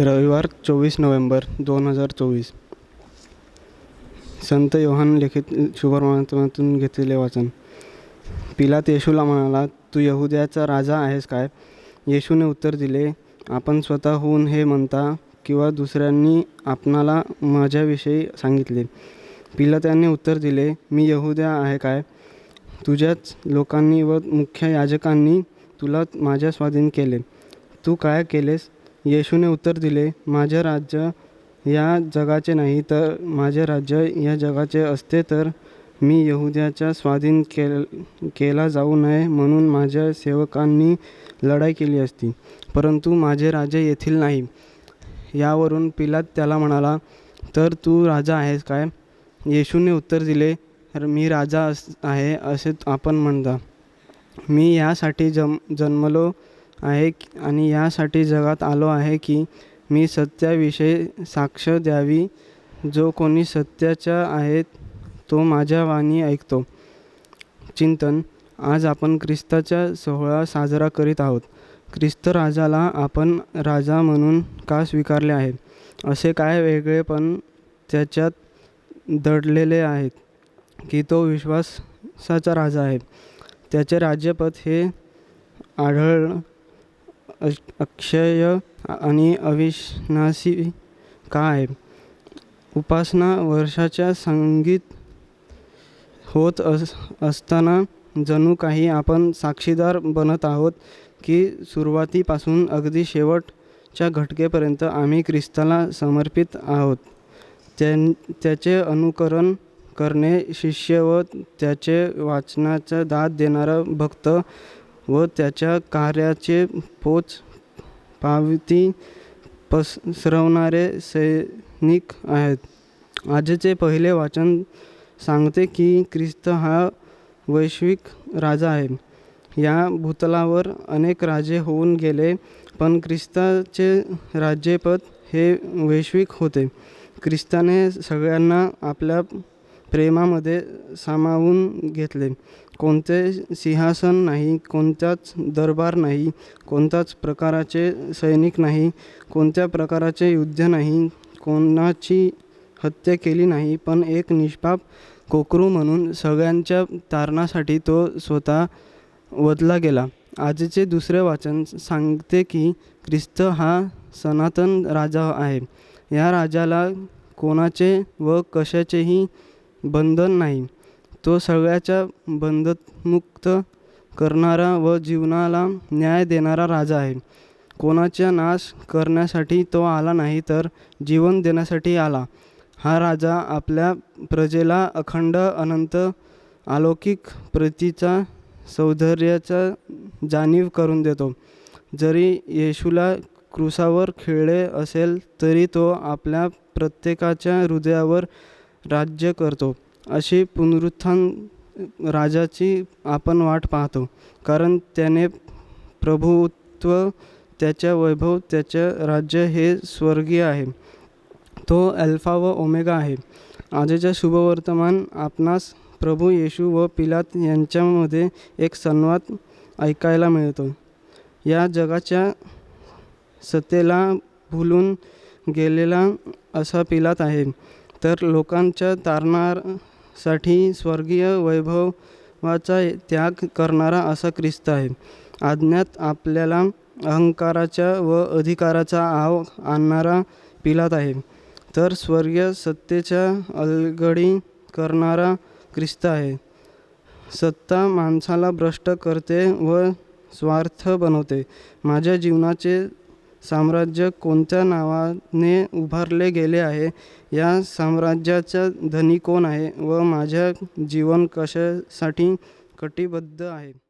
रविवार चोवीस नोव्हेंबर दोन हजार चोवीस. संत योहान लिखित शुभवर्तमानातून घेतलेले वाचन. पिलात येशूला म्हणाला तू यहुद्याचा राजा आहेस काय? येशूने उत्तर दिले आपण स्वतःहून हे म्हणता किंवा दुसऱ्यांनी आपणाला माझ्याविषयी सांगितले. पिला त्यांनी उत्तर दिले मी यहुद्या आहे काय? तुझ्याच लोकांनी व मुख्य याजकांनी तुला माझ्या स्वाधीन केले. तू काय केलेस? येशूने उत्तर दिले माझे राज्य या जगाचे नाही तर माझे राज्य या जगाचे असते तर मी यहुद्याच्या स्वाधीन केल केला जाऊ नये म्हणून माझ्या सेवकांनी लढाई केली असती. परंतु माझे राज्य येथील नाही. यावरून पिलात त्याला म्हणाला तर तू राजा आहेस काय? येशूने उत्तर दिले तर मी राजा अस आहे असे आपण म्हणता. मी यासाठी जम जन्मलो आहे आणि यासाठी जगात आलो आहे की मी सत्याविषयी साक्ष द्यावी. जो कोणी सत्याचा आहे तो माझ्या वाणी ऐकतो. चिंतन. आज आपण ख्रिस्ताचा सोहळा साजरा करीत आहोत. ख्रिस्त राजाला आपण राजा म्हणून का स्वीकारले आहे असे काय वेगळे पण त्याच्यात दडलेले आहेत की तो विश्वासाचा राजा आहे. त्याचे राज्यपद हे आढळ अक्षय आणि अविश्वासी का आहे उपासना वर्षाच्या संगीत होत अस असताना जणू काही आपण साक्षीदार बनत आहोत की सुरुवातीपासून अगदी शेवटच्या घटकेपर्यंत आम्ही ख्रिस्ताला समर्पित आहोत. त्यां त्याचे अनुकरण करणे शिष्य व त्याचे वाचनाचा दाद देणारा भक्त व त्याच्या कार्याचे पोच पावती पसरवणारे सैनिक आहेत. आजचे पहिले वाचन सांगते की ख्रिस्त हा वैश्विक राजा आहे. या भूतलावर अनेक राजे होऊन गेले पण ख्रिस्ताचे राज्यपद हे वैश्विक होते. ख्रिस्ताने सगळ्यांना आपल्या प्रेमामध्ये सामावून घेतले. कोणते सिंहासन नाही कोणताच दरबार नाही कोणत्याच प्रकाराचे सैनिक नाही कोणत्या प्रकाराचे युद्ध नाही कोणाची हत्या केली नाही पण एक निष्पाप कोकरू म्हणून सगळ्यांच्या तारणासाठी तो स्वतः वधला गेला. आजचे दुसरे वाचन सांगते की ख्रिस्त हा सनातन राजा आहे. या राजाला कोणाचे व कशाचेही बंधन नाही. तो सगळ्याच्या बंधमुक्त करणारा व जीवनाला न्याय देणारा राजा आहे. कोणाचा नाश करण्यासाठी तो आला नाही तर जीवन देण्यासाठी आला. हा राजा आपल्या प्रजेला अखंड अनंत अलौकिक प्रतीचा सौंदर्याचा जाणीव करून देतो. जरी येशूला क्रुसावर खेळले असेल तरी तो आपल्या प्रत्येकाच्या हृदयावर राज्य करतो. अशी पुनरुत्थान राजाची आपण वाट पाहतो. कारण त्याने प्रभुत्व त्याच्या वैभव त्याचं राज्य हे स्वर्गीय आहे. तो अल्फा व ओमेगा आहे. आजच्या शुभवर्तमान आपणास प्रभू येशू व पिलात यांच्यामध्ये एक संवाद ऐकायला मिळतो. या जगाच्या सत्तेला भुलून गेलेला असा पिलात आहे. तर लोकांच्या तारणासाठी स्वर्गीय वैभवाचा त्याग करणारा असा ख्रिस्त आहे. आज्ञात आपल्याला अहंकाराच्या व अधिकाराचा आव आणणारा पिलात आहे. तर स्वर्गीय सत्तेच्या अलगडी करणारा ख्रिस्त आहे. सत्ता माणसाला भ्रष्ट करते व स्वार्थ बनवते. माझ्या जीवनाचे साम्राज्य कोणत्या नावाने उभारले गेले आहे? या साम्राज्याचा धनी कोण आहे व माझ्या जीवन कशासाठी कटिबद्ध आहे?